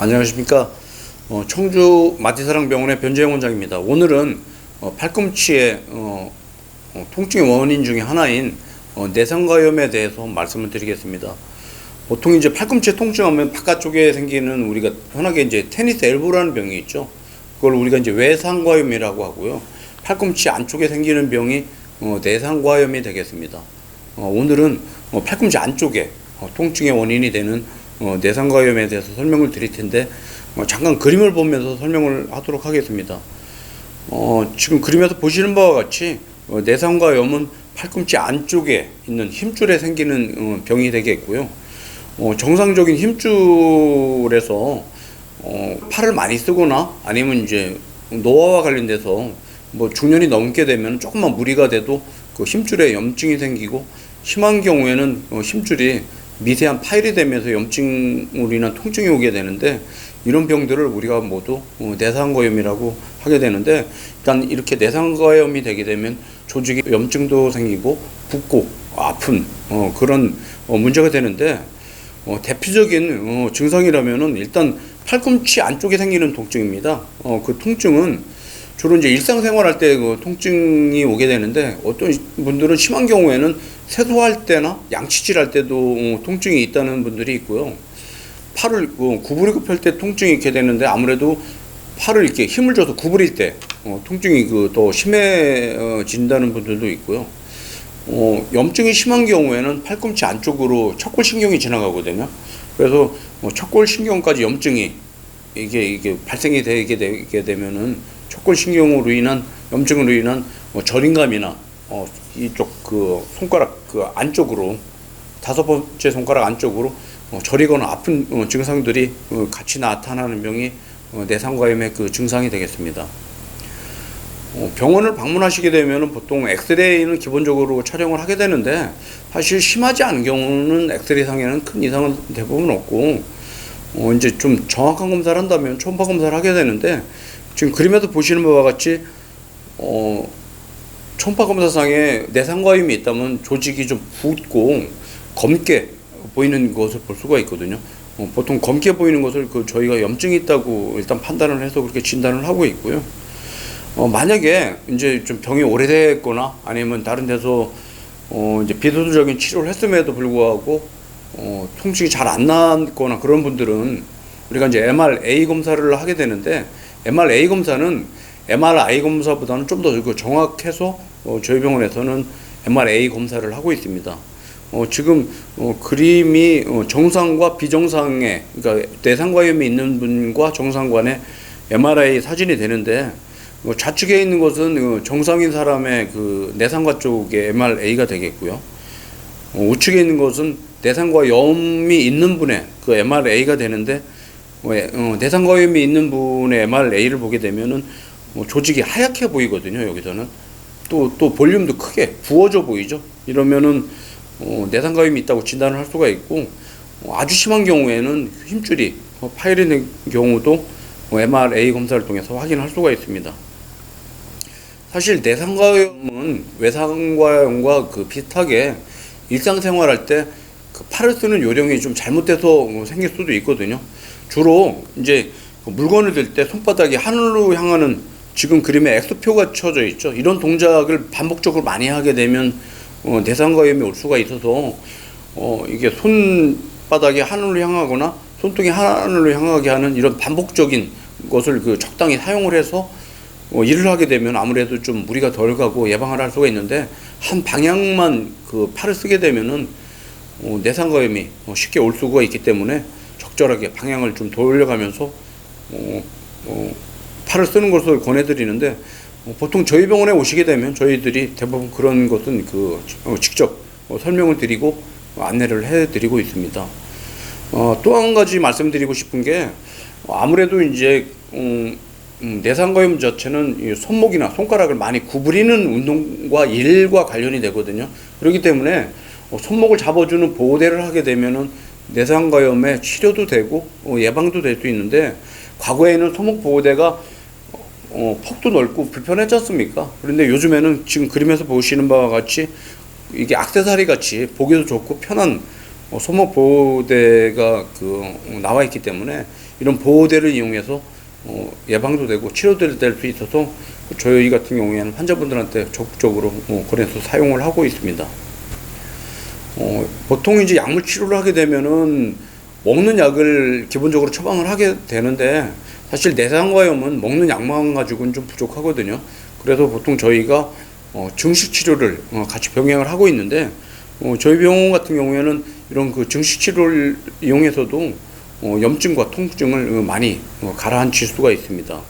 안녕하십니까. 어, 청주 마티사랑병원의 변재영 원장입니다. 오늘은 어, 팔꿈치의 어, 어, 통증의 원인 중에 하나인 어, 내상과염에 대해서 말씀을 드리겠습니다. 보통 이제 팔꿈치에 통증하면 바깥쪽에 생기는 우리가 편하게 이제 테니스 엘보라는 병이 있죠. 그걸 우리가 이제 외상과염이라고 하고요. 팔꿈치 안쪽에 생기는 병이 어, 내상과염이 되겠습니다. 어, 오늘은 어, 팔꿈치 안쪽에 어, 통증의 원인이 되는 어, 내상과염에 대해서 설명을 드릴 텐데 어, 잠깐 그림을 보면서 설명을 하도록 하겠습니다. 어, 지금 그림에서 보시는 바와 같이 어, 내상과염은 팔꿈치 안쪽에 있는 힘줄에 생기는 어, 병이 되겠고요. 어, 정상적인 힘줄에서 어, 팔을 많이 쓰거나 아니면 이제 노화와 관련돼서 뭐 중년이 넘게 되면 조금만 무리가 돼도 그 힘줄에 염증이 생기고 심한 경우에는 어, 힘줄이 미세한 파열이 되면서 인한 통증이 오게 되는데 이런 병들을 우리가 모두 어, 내상과염이라고 하게 되는데 일단 이렇게 내상과염이 되게 되면 조직에 염증도 생기고 붓고 아픈 어, 그런 어, 문제가 되는데 어, 대표적인 어, 증상이라면은 일단 팔꿈치 안쪽에 생기는 통증입니다. 어, 그 통증은 주로 이제 일상생활할 때 그 통증이 오게 되는데 어떤 분들은 심한 경우에는 세수할 때나 양치질할 때도 어, 통증이 있다는 분들이 있고요. 팔을 어, 구부리고 펼 때 통증이 있게 되는데 아무래도 팔을 이렇게 힘을 줘서 구부릴 때 어, 통증이 그 더 심해진다는 분들도 있고요. 어, 염증이 심한 경우에는 팔꿈치 안쪽으로 척골신경이 지나가거든요. 그래서 뭐 척골신경까지 염증이 이게 이게 발생이 되게 되게 되면은 척골신경으로 인한 염증으로 인한 뭐 저림감이나 어, 이쪽 그 손가락 그 안쪽으로 다섯 번째 손가락 안쪽으로 어, 저리거나 아픈 어, 증상들이 어, 같이 나타나는 병이 어, 내상과염의 그 증상이 되겠습니다. 어, 병원을 방문하시게 되면 보통 엑스레이는 기본적으로 촬영을 하게 되는데 사실 심하지 않은 경우는 엑스레이 상에는 큰 이상은 대부분 없고 어, 이제 좀 정확한 검사를 한다면 초음파 검사를 하게 되는데 지금 그림에서 보시는 바와 같이 어, 초음파 검사상에 내상과염이 있다면 조직이 좀 붓고 검게 보이는 것을 볼 수가 있거든요. 어, 보통 검게 보이는 것을 그 저희가 염증이 있다고 일단 판단을 해서 그렇게 진단을 하고 있고요. 어, 만약에 이제 좀 병이 오래됐거나 아니면 다른 데서 어, 이제 비소수적인 치료를 했음에도 불구하고 어, 통증이 잘안 났거나 그런 분들은 우리가 이제 MRA 검사를 하게 되는데 MRA 검사는 MRI 검사보다는 좀더그 정확해서 어, 저희 병원에서는 MRA 검사를 하고 있습니다. 어, 지금 어, 그림이 어, 정상과 비정상의 그러니까 내상과염이 있는 분과 정상 간의 MRI 사진이 되는데 어, 좌측에 있는 것은 어, 정상인 사람의 그 내상과 쪽의 MRA가 되겠고요. 어, 우측에 있는 것은 내상과 염이 있는 분의 그 MRA가 되는데 어, 예, 어, 내상과염이 있는 분의 MRA를 보게 되면은 어, 조직이 하얗게 보이거든요. 여기서는 또 또 볼륨도 크게 부어져 보이죠. 이러면은 어, 내상과염이 있다고 진단을 할 수가 있고 어, 아주 심한 경우에는 힘줄이 어, 파열이 된 경우도 어, MRA 검사를 통해서 확인할 수가 있습니다. 사실 내상과염은 외상과염과 그 비슷하게 일상생활할 때 그 팔을 쓰는 요령이 좀 잘못돼서 어, 생길 수도 있거든요. 주로 이제 그 물건을 들 때 손바닥이 하늘로 향하는 지금 그림에 X표가 쳐져 있죠. 이런 동작을 반복적으로 많이 하게 되면 어, 내상과염이 올 수가 있어서 어, 이게 손바닥이 하늘로 향하거나 손등이 하늘로 향하게 하는 이런 반복적인 것을 그 적당히 사용을 해서 어, 일을 하게 되면 아무래도 좀 무리가 덜 가고 예방을 할 수가 있는데 한 방향만 그 팔을 쓰게 되면은 어, 내상과염이 어, 쉽게 올 수가 있기 때문에 적절하게 방향을 좀 돌려가면서 어, 어, 팔을 쓰는 것을 권해드리는데 어, 보통 저희 병원에 오시게 되면 저희들이 대부분 그런 것은 그 어, 직접 어, 설명을 드리고 어, 안내를 해드리고 있습니다. 어, 또 한 가지 말씀드리고 싶은 게 어, 아무래도 이제 음, 음, 내상과염 자체는 이 손목이나 손가락을 많이 구부리는 운동과 일과 관련이 되거든요. 그렇기 때문에 어, 손목을 잡아주는 보호대를 하게 되면은 내상과염의 치료도 되고 어, 예방도 될 수 있는데 과거에는 손목 보호대가 어, 폭도 넓고 불편했지 않습니까? 그런데 요즘에는 지금 그림에서 보시는 바와 같이 이게 악세사리 같이 보기도 좋고 편한 어, 소목 보호대가 그 어, 나와 있기 때문에 이런 보호대를 이용해서 어, 예방도 되고 치료도 될 수 있어서 저희 같은 경우에는 환자분들한테 적극적으로 어, 그래서 사용을 하고 있습니다. 어, 보통 이제 약물 치료를 하게 되면은 먹는 약을 기본적으로 처방을 하게 되는데 사실 내상과염은 먹는 약만 가지고는 좀 부족하거든요. 그래서 보통 저희가 어, 증식 치료를 어, 같이 병행을 하고 있는데 어, 저희 병원 같은 경우에는 이런 그 증식 치료를 이용해서도 어, 염증과 통증을 어, 많이 어, 가라앉힐 수가 있습니다.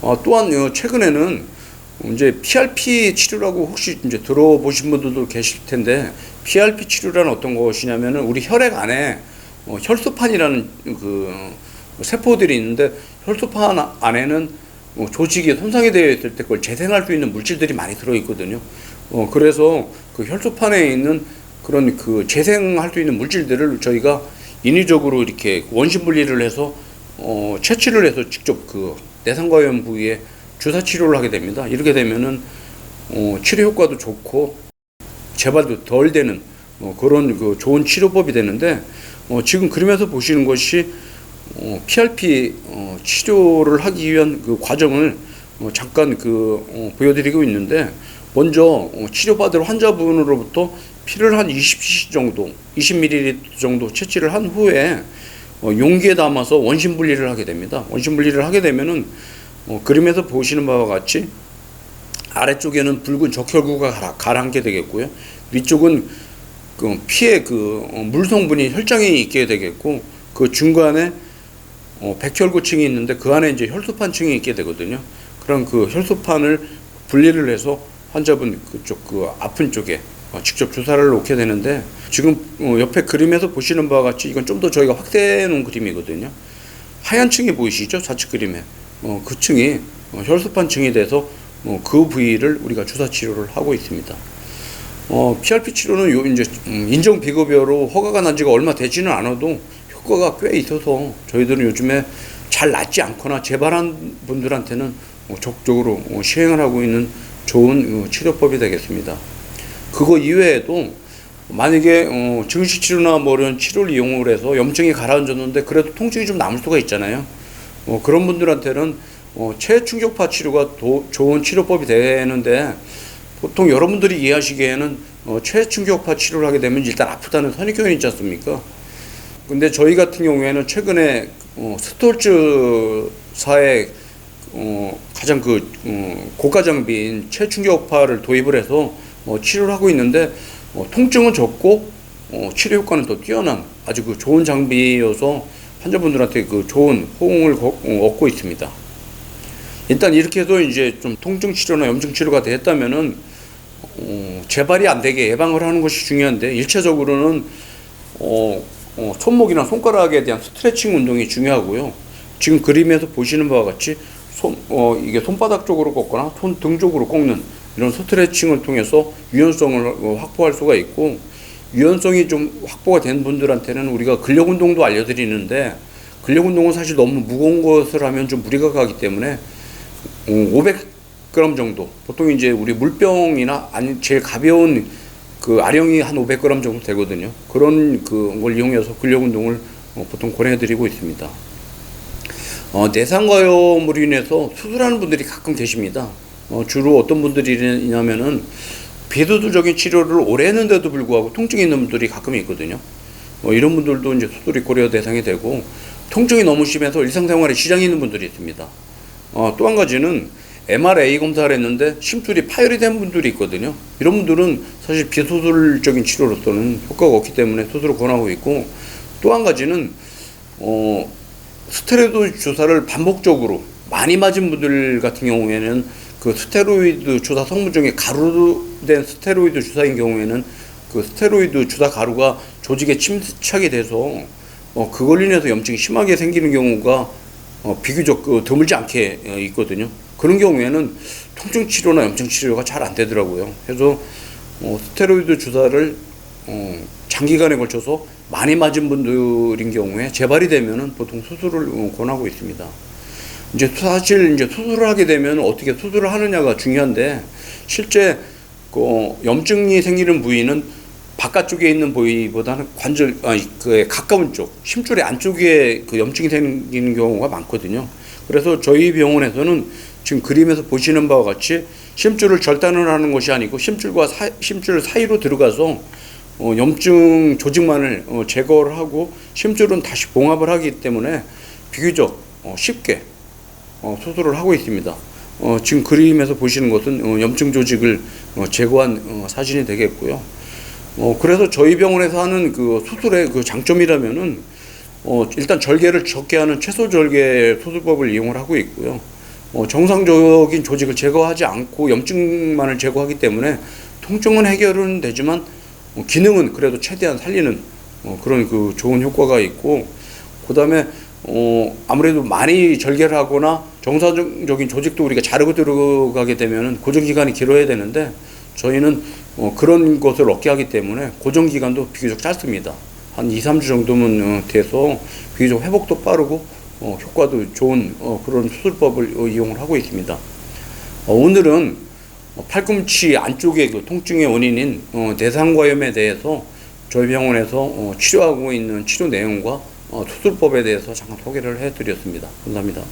어, 또한 어, 최근에는 이제 PRP 치료라고 혹시 이제 들어보신 분들도 계실 텐데 PRP 치료란 어떤 것이냐면은 우리 혈액 안에 어, 혈소판이라는 그 세포들이 있는데 혈소판 안에는 어, 조직이 손상이 되어 있을 때 그걸 재생할 수 있는 물질들이 많이 들어 있거든요. 어, 그래서 그 혈소판에 있는 그런 그 재생할 수 있는 물질들을 저희가 인위적으로 이렇게 원심 분리를 해서 어, 채취를 해서 직접 그 내상과염 부위에 주사 치료를 하게 됩니다. 이렇게 되면은 어, 치료 효과도 좋고 재발도 덜 되는 어, 그런 그 좋은 치료법이 되는데 어, 지금 그림에서 보시는 것이 어, PRP 어, 치료를 하기 위한 그 과정을 어, 잠깐 그 어, 보여드리고 있는데 먼저 어, 치료받을 환자분으로부터 피를 한 20cc 정도, 20ml 정도 채취를 한 후에 어, 용기에 담아서 원심 분리를 하게 됩니다. 원심 분리를 하게 되면은 어, 그림에서 보시는 바와 같이 아래쪽에는 붉은 적혈구가 가라, 가라앉게 되겠고요. 위쪽은 그 피에 그 어, 물 성분이 혈장이 있게 되겠고 그 중간에 어, 백혈구층이 있는데 그 안에 이제 혈소판층이 있게 되거든요. 그럼 그 혈소판을 분리를 해서 환자분 그쪽 그 아픈 쪽에 어, 직접 주사를 놓게 되는데 지금 어, 옆에 그림에서 보시는 바와 같이 이건 좀 더 저희가 확대해 놓은 그림이거든요. 하얀 층이 보이시죠? 좌측 그림에 어, 그 층이 어, 혈소판층이 돼서 어, 그 부위를 우리가 주사 치료를 하고 있습니다. 어, PRP 치료는 요 이제 음, 인정 비급여로 허가가 난 지가 얼마 되지는 않아도 효과가 꽤 있어서 저희들은 요즘에 잘 낫지 않거나 재발한 분들한테는 어, 적극적으로 어, 시행을 하고 있는 좋은 어, 치료법이 되겠습니다. 그거 이외에도 만약에 어, 증식 치료나 뭐 이런 치료를 이용을 해서 염증이 가라앉았는데 그래도 통증이 좀 남을 수가 있잖아요. 어, 그런 분들한테는 어, 체충격파 치료가 도, 좋은 치료법이 되는데 보통 여러분들이 이해하시기에는 어, 체충격파 치료를 하게 되면 일단 아프다는 선입견이 있지 않습니까? 근데 저희 같은 경우에는 최근에 어, 스톨츠사의 어, 가장 그 어, 고가 장비인 체충격파를 도입을 해서 어, 치료를 하고 있는데 어, 통증은 적고 어, 치료 효과는 더 뛰어난 아주 그 좋은 장비여서 환자분들한테 그 좋은 호응을 거- 어, 얻고 있습니다. 일단 이렇게 해서 이제 좀 통증 치료나 염증 치료가 됐다면은 어, 재발이 안 되게 예방을 하는 것이 중요한데 일차적으로는 어, 어, 손목이나 손가락에 대한 스트레칭 운동이 중요하고요. 지금 그림에서 보시는 바와 같이 손, 어, 이게 손바닥 쪽으로 꺾거나 손 등 쪽으로 꺾는 이런 스트레칭을 통해서 유연성을 어, 확보할 수가 있고 유연성이 좀 확보가 된 분들한테는 우리가 근력 운동도 알려드리는데 근력 운동은 사실 너무 무거운 것을 하면 좀 무리가 가기 때문에 500g 정도 보통 이제 우리 물병이나 아니 제일 가벼운 그 아령이 한 500g 정도 되거든요. 그런 그걸 이용해서 근력 운동을 어, 보통 권해드리고 있습니다. 어, 내상과염으로 인해서 수술하는 분들이 가끔 계십니다. 어, 주로 어떤 분들이냐면은 비수술적인 치료를 오래 했는데도 불구하고 통증이 있는 분들이 가끔 있거든요. 어, 이런 분들도 이제 수술이 고려 대상이 되고 통증이 너무 심해서 일상생활에 지장이 있는 분들이 있습니다. 어, 또 한 가지는 MRA 검사를 했는데 심줄이 파열이 된 분들이 있거든요. 이런 분들은 사실 비수술적인 치료로서는 효과가 없기 때문에 수술을 권하고 있고 또 한 가지는 어, 스테로이드 주사를 반복적으로 많이 맞은 분들 같은 경우에는 그 스테로이드 주사 성분 중에 가루된 스테로이드 주사인 경우에는 그 스테로이드 주사 가루가 조직에 침착이 돼서 어, 그걸로 인해서 염증이 심하게 생기는 경우가 어, 비교적 그 드물지 않게 어, 있거든요. 그런 경우에는 통증 치료나 염증 치료가 잘 안 되더라고요. 그래서 어, 스테로이드 주사를 어, 장기간에 걸쳐서 많이 맞은 분들인 경우에 재발이 되면은 보통 수술을 어, 권하고 있습니다. 이제 사실 이제 수술을 하게 되면 어떻게 수술을 하느냐가 중요한데 실제 그 염증이 생기는 부위는 바깥쪽에 있는 부위보다는 관절 아니 그 가까운 쪽 심줄의 안쪽에 그 염증이 생기는 경우가 많거든요. 그래서 저희 병원에서는 지금 그림에서 보시는 바와 같이 심줄을 절단을 하는 것이 아니고 심줄과 사, 심줄 사이로 들어가서 어, 염증 조직만을 어, 제거를 하고 심줄은 다시 봉합을 하기 때문에 비교적 어, 쉽게 어, 수술을 하고 있습니다. 어, 지금 그림에서 보시는 것은 어, 염증 조직을 어, 제거한 어, 사진이 되겠고요. 어, 그래서 저희 병원에서 하는 그 수술의 그 장점이라면은 어, 일단 절개를 적게 하는 최소 절개 수술법을 이용을 하고 있고요. 어, 정상적인 조직을 제거하지 않고 염증만을 제거하기 때문에 통증은 해결은 되지만 어, 기능은 그래도 최대한 살리는 어, 그런 그 좋은 효과가 있고 그 다음에 어, 아무래도 많이 절개를 하거나 정상적인 조직도 우리가 자르고 들어가게 되면은 고정 기간이 길어야 되는데 저희는 어, 그런 것을 얻게 하기 때문에 고정 기간도 비교적 짧습니다. 한 2, 3주 정도면 어, 돼서 비교적 회복도 빠르고 어, 효과도 좋은 어, 그런 수술법을 어, 이용을 하고 있습니다. 어, 오늘은 어, 팔꿈치 안쪽의 그 통증의 원인인 어, 내상과염에 대해서 저희 병원에서 어, 치료하고 있는 치료 내용과 어, 수술법에 대해서 잠깐 소개를 해드렸습니다. 감사합니다.